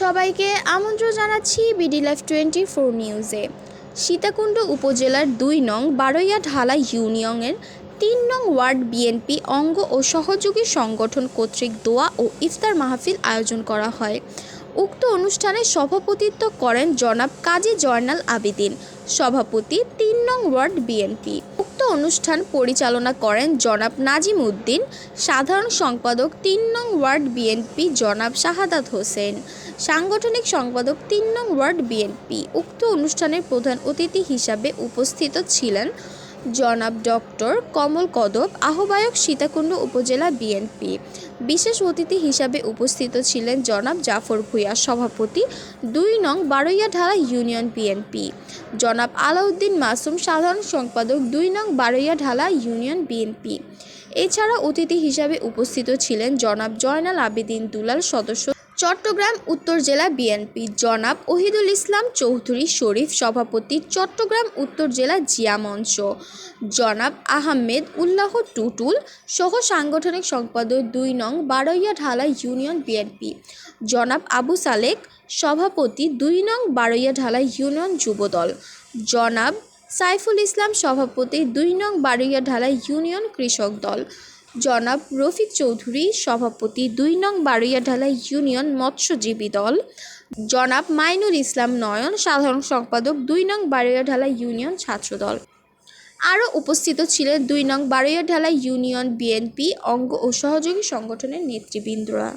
সবাইকে আমন্ত্রণ জানাচ্ছি বিডি লাইফ টোয়েন্টি ফোর নিউজে। সীতাকুণ্ড উপজেলার দুই নং বারৈয়া ঢালা ইউনিয়নের তিন নং ওয়ার্ড বিএনপি অঙ্গ ও সহযোগী সংগঠন কর্তৃক দোয়া ও ইফতার মাহফিল আয়োজন করা হয়। উক্ত অনুষ্ঠানে সভাপতিত্ব করেন জনাব কাজী জয়নাল আবেদিন, সভাপতি তিন নং ওয়ার্ড বিএনপি। অনুষ্ঠান পরিচালনা করেন জনাব নাজিম উদ্দিন, সাধারণ সম্পাদক তিন নং ওয়ার্ড বিএনপি জনাব শাহাদাত হোসেন, সাংগঠনিক সম্পাদক তিন নং ওয়ার্ড বিএনপি, উক্ত অনুষ্ঠানের প্রধান অতিথি হিসাবে উপস্থিত ছিলেন জনাব ডক্টর কমল কদব, আহ্বায়ক সীতাকুণ্ড উপজেলা বিএনপি বিশেষ অতিথি হিসাবে উপস্থিত ছিলেন জনাব জাফর ভূঁইয়া সভাপতি, দুই নং বারৈয়াঢালা ইউনিয়ন বিএনপি জনাব আলাউদ্দিন মাসুম, সাধারণ সম্পাদক, দুই নং বারৈয়াঢালা ইউনিয়ন বিএনপি এছাড়া অতিথি হিসাবে উপস্থিত ছিলেন জনাব জয়নাল আবেদিন দুলাল, সদস্য চট্টগ্রাম, উত্তর জেলা বিএনপি। জনাব ওহিদুল ইসলাম চৌধুরী শরীফ সভাপতি চট্টগ্রাম, উত্তর জেলা জিয়া মঞ্চ। জনাব আহমেদ উল্লাহ টুটুল সহ সাংগঠনিক সম্পাদক দুই নং বারৈয়া ঢালা ইউনিয়ন বিএনপি। জনাব আবু সালেক সভাপতি দুই নং বারৈয়া ঢালা ইউনিয়ন যুবদল। জনাব সাইফুল ইসলাম সভাপতি দুই নং বারৈয়া ঢালা ইউনিয়ন কৃষক দল। জনাব রফিক চৌধুরী, সভাপতি দুই নং বারুইয়াঢালা ইউনিয়ন মৎস্যজীবী দল, জনাব মাইনুল ইসলাম নয়ন, সাধারণ সম্পাদক দুই নং বারুইয়াঢালা ইউনিয়ন ছাত্রদল। আরও উপস্থিত ছিলেন দুই নং বারুইয়াঢালা ইউনিয়ন বিএনপি অঙ্গ ও সহযোগী সংগঠনের নেতৃবৃন্দরা।